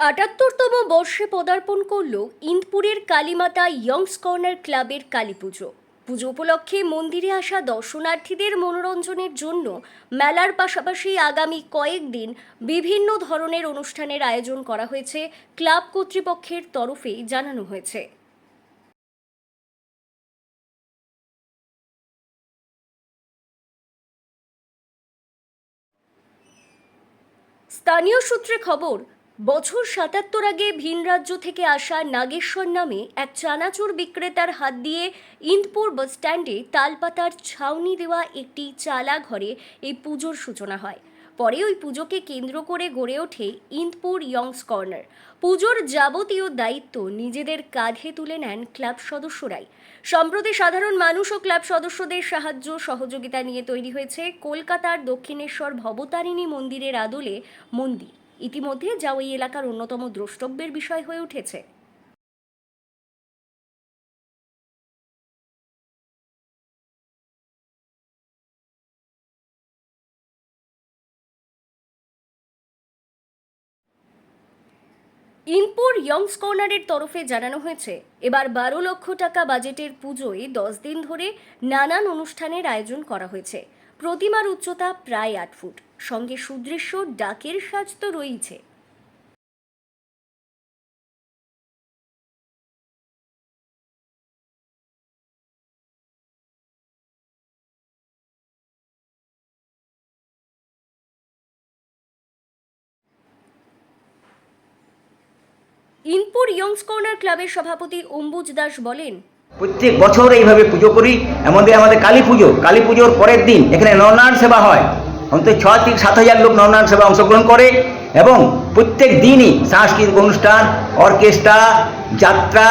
আটাত্তরতম বর্ষে পদার্পণ করল ইন্দপুরের কালীমাতা ইয়ংস কর্নার ক্লাবের কালী পুজো। পুজো উপলক্ষে মন্দিরে আসা দর্শনার্থীদের মনোরঞ্জনের জন্য মেলার পাশাপাশি আগামী কয়েকদিন বিভিন্ন ধরনের অনুষ্ঠানের আয়োজন করা হয়েছে ক্লাব কর্তৃপক্ষের তরফে জানানো হয়েছে। স্থানীয় সূত্রে খবর বছর সাতাত্তর আগে ভিন রাজ্য থেকে আসা নাগেশ্বর নামে এক চানাচুর বিক্রেতার হাত দিয়ে ইন্দপুর বাস স্ট্যান্ডে তালপাতার ছাউনি দেওয়া একটি চালা ঘরে এই পুজোর সূচনা হয়। পরে ওই পুজোকে কেন্দ্র করে গড়ে ওঠে ইন্দপুর ইয়ংস কর্নার পুজোর যাবতীয় দায়িত্ব নিজেদের কাঁধে তুলে নেন ক্লাব সদস্যরাই। সম্প্রতি সাধারণ মানুষ ও ক্লাব সদস্যদের সাহায্য সহযোগিতা নিয়ে তৈরি হয়েছে কলকাতার দক্ষিণেশ্বর ভবতারিণী মন্দিরের আদলে মন্দির। ইতিমধ্যে যা ওই এলাকার অন্যতম দ্রষ্টব্যের বিষয় হয়ে উঠেছে। ইনপুর ইয়ংস কর্নারের তরফে জানানো হয়েছে, এবার বারো লক্ষ টাকা বাজেটের পুজোয় দশ দিন ধরে নানান অনুষ্ঠানের আয়োজন করা হয়েছে। প্রতিমার উচ্চতা প্রায় আট ফুট। সঙ্গে সুদৃশ্য ডাকের সাজ তো রয়েছে। ইনপুর ইয়ংস কর্নার ক্লাবের সভাপতি অম্বুজ দাস বলেন, প্রত্যেক বছর এইভাবে পুজো করি এমনকি আমাদের কালী পুজো। কালী পুজোর পরের দিন এখানে নরনারায়ণ সেবা হয়। অন্তত ছ থেকে সাত হাজার লোক নরনারায়ণ সেবা অংশগ্রহণ করে এবং প্রত্যেক দিনই সাংস্কৃতিক অনুষ্ঠান, অর্কেস্ট্রা, যাত্রা,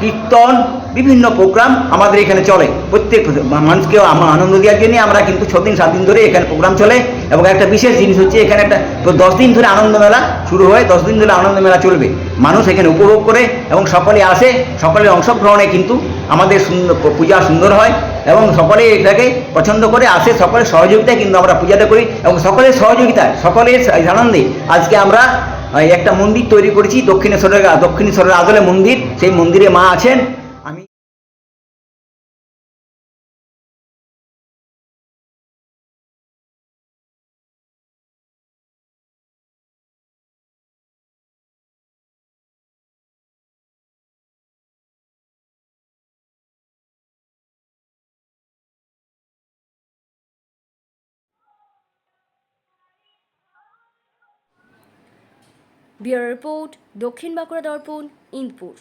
কীর্তন, বিভিন্ন প্রোগ্রাম আমাদের এখানে চলে। প্রত্যেক মানুষকে আনন্দ দেওয়ার জন্য আমরা কিন্তু ছ দিন, সাত দিন ধরে এখানে প্রোগ্রাম চলে এবং একটা বিশেষ জিনিস হচ্ছে এখানে একটা দশ দিন ধরে আনন্দ মেলা শুরু হয়, দশ দিন ধরে আনন্দ মেলা চলবে। মানুষ এখানে উপভোগ করে এবং সকলে আসে, সকলের অংশগ্রহণে কিন্তু আমাদের সুন্দর পূজা সুন্দর হয় এবং সকলে এটাকে পছন্দ করে আসে, সকলের সহযোগিতায় কিন্তু আমরা পূজাটা করি এবং সকলের সহযোগিতায়, সকলের আনন্দে আজকে আমরা একটা মন্দির তৈরি করেছি, দক্ষিণেশ্বরের দক্ষিণেশ্বরের আদলে মন্দির, সেই মন্দিরে মা আছেন। বিয়ার রিপোর্ট দক্ষিণ বাঁকুড়া দর্পণ ইন্দপুর।